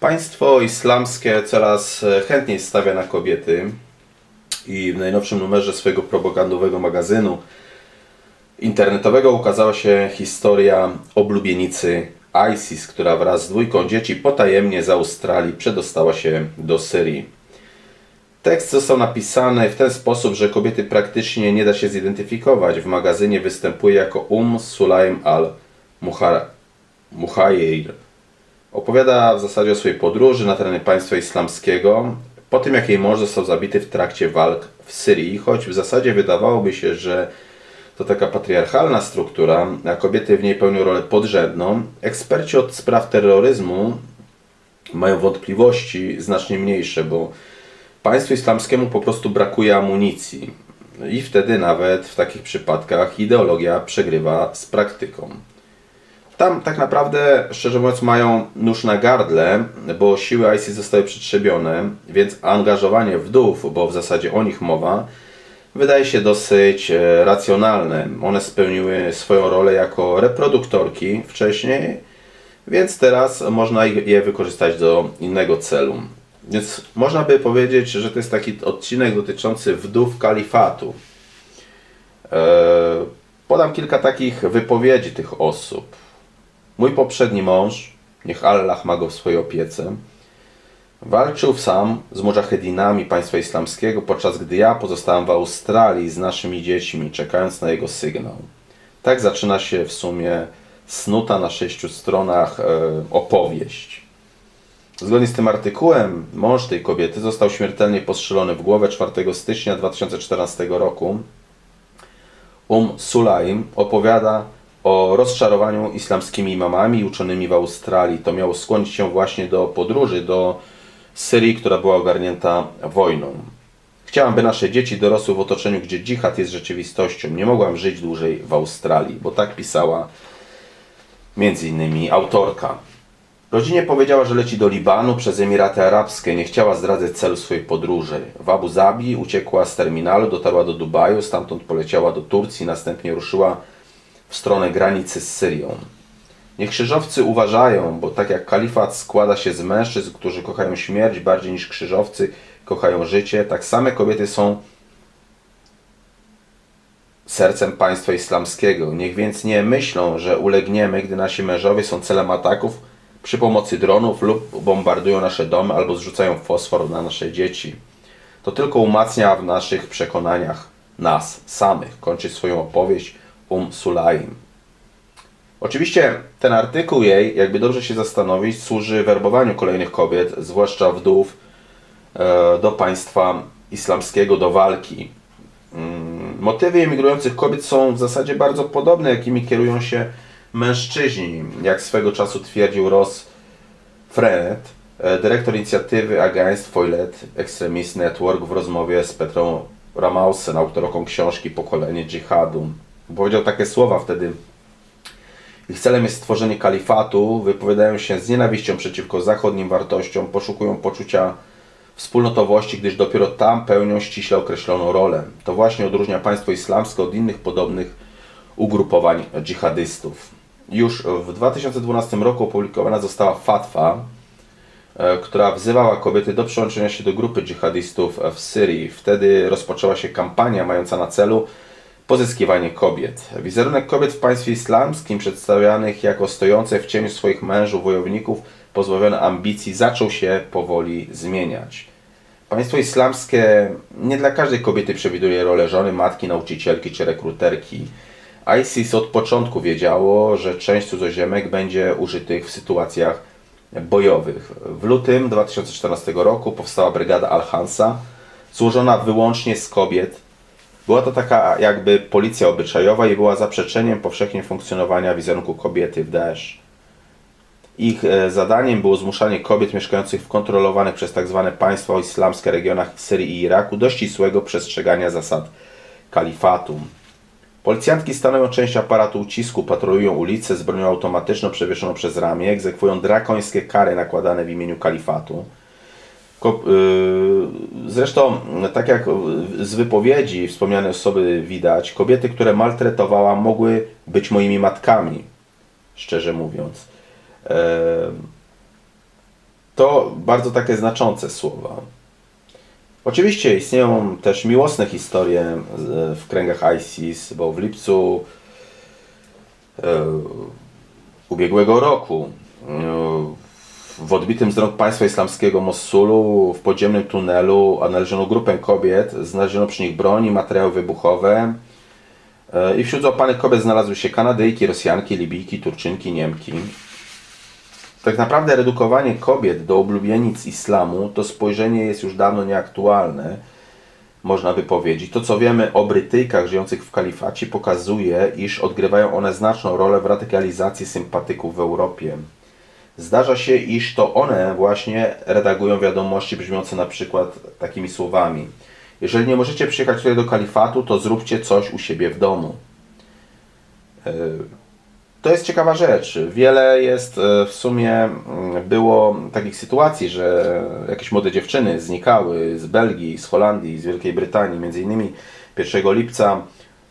Państwo islamskie coraz e, chętniej stawia na kobiety i w najnowszym numerze swojego propagandowego magazynu internetowego ukazała się historia oblubienicy ISIS, która wraz z dwójką dzieci potajemnie z Australii przedostała się do Syrii. Tekst został napisany w ten sposób, że kobiety praktycznie nie da się zidentyfikować. W magazynie występuje jako Um Sulaim al-Muhayir. Opowiada w zasadzie o swojej podróży na tereny państwa islamskiego, po tym jak jej mąż został zabity w trakcie walk w Syrii, choć w zasadzie wydawałoby się, że to taka patriarchalna struktura, a kobiety w niej pełnią rolę podrzędną. Eksperci od spraw terroryzmu mają wątpliwości znacznie mniejsze, bo państwu islamskiemu po prostu brakuje amunicji. I wtedy nawet w takich przypadkach ideologia przegrywa z praktyką. Tam tak naprawdę, szczerze mówiąc, mają nóż na gardle, bo siły ISIS zostały przetrzebione, więc angażowanie wdów, bo w zasadzie o nich mowa, wydaje się dosyć e, racjonalne. One spełniły swoją rolę jako reproduktorki wcześniej, więc teraz można je wykorzystać do innego celu. Więc można by powiedzieć, że to jest taki odcinek dotyczący wdów kalifatu. E, Podam kilka takich wypowiedzi tych osób. Mój poprzedni mąż, niech Allah ma go w swojej opiece, walczył sam z mujahedinami państwa islamskiego, podczas gdy ja pozostałem w Australii z naszymi dziećmi, czekając na jego sygnał. Tak zaczyna się w sumie snuta na sześciu stronach e, opowieść. Zgodnie z tym artykułem, mąż tej kobiety został śmiertelnie postrzelony w głowę 4 stycznia 2014 roku. Um Sulaim opowiada o rozczarowaniu islamskimi imamami uczonymi w Australii. To miało skłonić się właśnie do podróży do Syrii, która była ogarnięta wojną. Chciałam, by nasze dzieci dorosły w otoczeniu, gdzie dżihad jest rzeczywistością. Nie mogłam żyć dłużej w Australii, bo tak pisała między innymi autorka. Rodzinie powiedziała, że leci do Libanu przez Emiraty Arabskie. Nie chciała zdradzać celu swojej podróży. W Abu Zabi uciekła z terminalu, dotarła do Dubaju, stamtąd poleciała do Turcji, następnie ruszyła w stronę granicy z Syrią. Niech krzyżowcy uważają, bo tak jak kalifat składa się z mężczyzn, którzy kochają śmierć bardziej niż krzyżowcy kochają życie, tak same kobiety są sercem państwa islamskiego. Niech więc nie myślą, że ulegniemy, gdy nasi mężowie są celem ataków przy pomocy dronów lub bombardują nasze domy albo zrzucają fosfor na nasze dzieci. To tylko umacnia w naszych przekonaniach nas samych. Kończy swoją opowieść Um Sulaim. Oczywiście ten artykuł jej, jakby dobrze się zastanowić, służy werbowaniu kolejnych kobiet, zwłaszcza wdów, e, do państwa islamskiego, do walki. Mm, Motywy emigrujących kobiet są w zasadzie bardzo podobne, jakimi kierują się mężczyźni, jak swego czasu twierdził Ross Frenet, e, dyrektor inicjatywy Against Foilet Extremist Network w rozmowie z Petrą Ramausen, autorką książki Pokolenie Dżihadu. Powiedział takie słowa wtedy. Ich celem jest stworzenie kalifatu, wypowiadają się z nienawiścią przeciwko zachodnim wartościom, poszukują poczucia wspólnotowości, gdyż dopiero tam pełnią ściśle określoną rolę. To właśnie odróżnia państwo islamskie od innych podobnych ugrupowań dżihadystów. Już w 2012 roku opublikowana została fatwa, e, która wzywała kobiety do przyłączenia się do grupy dżihadystów w Syrii. Wtedy rozpoczęła się kampania mająca na celu pozyskiwanie kobiet. Wizerunek kobiet w państwie islamskim, przedstawianych jako stojące w cieniu swoich mężów, wojowników, pozbawione ambicji, zaczął się powoli zmieniać. Państwo islamskie nie dla każdej kobiety przewiduje rolę żony, matki, nauczycielki czy rekruterki. ISIS od początku wiedziało, że część cudzoziemek będzie użytych w sytuacjach bojowych. W lutym 2014 roku powstała brygada Al-Hansa, złożona wyłącznie z kobiet. Była to taka jakby policja obyczajowa i była zaprzeczeniem powszechnie funkcjonowania wizerunku kobiety w Daesh. Ich e, zadaniem było zmuszanie kobiet mieszkających w kontrolowanych przez tzw. państwa islamskie regionach Syrii i Iraku do ścisłego przestrzegania zasad kalifatu. Policjantki stanowią część aparatu ucisku, patrolują ulice z bronią automatyczną przewieszoną przez ramię, egzekwują drakońskie kary nakładane w imieniu kalifatu. Yy, Zresztą, tak jak z wypowiedzi wspomniane osoby widać, kobiety, które maltretowała, mogły być moimi matkami, szczerze mówiąc. Eee, To bardzo takie znaczące słowa. Oczywiście istnieją też miłosne historie e, w kręgach ISIS, bo w lipcu e, ubiegłego roku e, w odbitym z rąk państwa islamskiego Mossulu w podziemnym tunelu odnaleziono grupę kobiet, znaleziono przy nich broń i materiały wybuchowe E, i wśród złapanych kobiet znalazły się Kanadyjki, Rosjanki, Libijki, Turczynki, Niemki. Tak naprawdę redukowanie kobiet do oblubienic islamu to spojrzenie jest już dawno nieaktualne, można by powiedzieć. To, co wiemy o Brytyjkach żyjących w kalifacie, pokazuje, iż odgrywają one znaczną rolę w radykalizacji sympatyków w Europie. Zdarza się, iż to one właśnie redagują wiadomości brzmiące na przykład takimi słowami. Jeżeli nie możecie przyjechać tutaj do kalifatu, to zróbcie coś u siebie w domu. E, To jest ciekawa rzecz. Wiele jest e, w sumie mm, było takich sytuacji, że jakieś młode dziewczyny znikały z Belgii, z Holandii, z Wielkiej Brytanii. Między innymi 1 lipca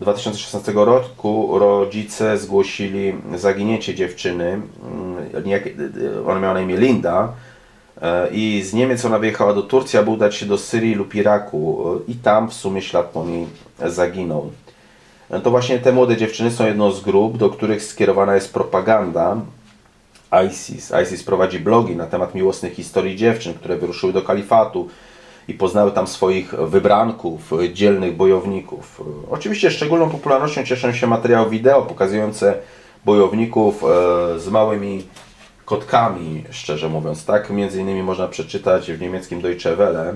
2016 roku rodzice zgłosili zaginięcie dziewczyny. mm, Ona miała na imię Linda. E, I z Niemiec ona wyjechała do Turcji, aby udać się do Syrii lub Iraku. E, I tam w sumie ślad po niej zaginął. E, To właśnie te młode dziewczyny są jedną z grup, do których skierowana jest propaganda ISIS. ISIS prowadzi blogi na temat miłosnych historii dziewczyn, które wyruszyły do kalifatu i poznały tam swoich wybranków, e, dzielnych bojowników. E, Oczywiście szczególną popularnością cieszą się materiały wideo pokazujące bojowników e, z małymi kotkami, szczerze mówiąc. Tak między innymi można przeczytać w niemieckim Deutsche Welle.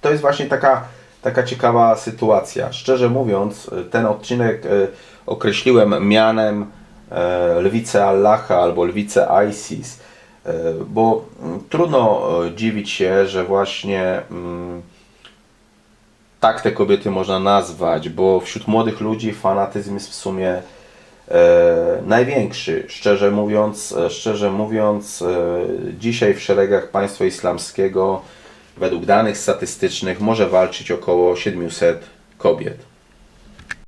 To jest właśnie taka, taka ciekawa sytuacja. Szczerze mówiąc, ten odcinek określiłem mianem Lwice Allaha albo Lwice ISIS, bo mm, trudno e, dziwić się, że właśnie mm, tak te kobiety można nazwać, bo wśród młodych ludzi fanatyzm jest w sumie e, największy. Szczerze mówiąc, e, szczerze mówiąc, e, dzisiaj w szeregach państwa islamskiego według danych statystycznych może walczyć około 700 kobiet.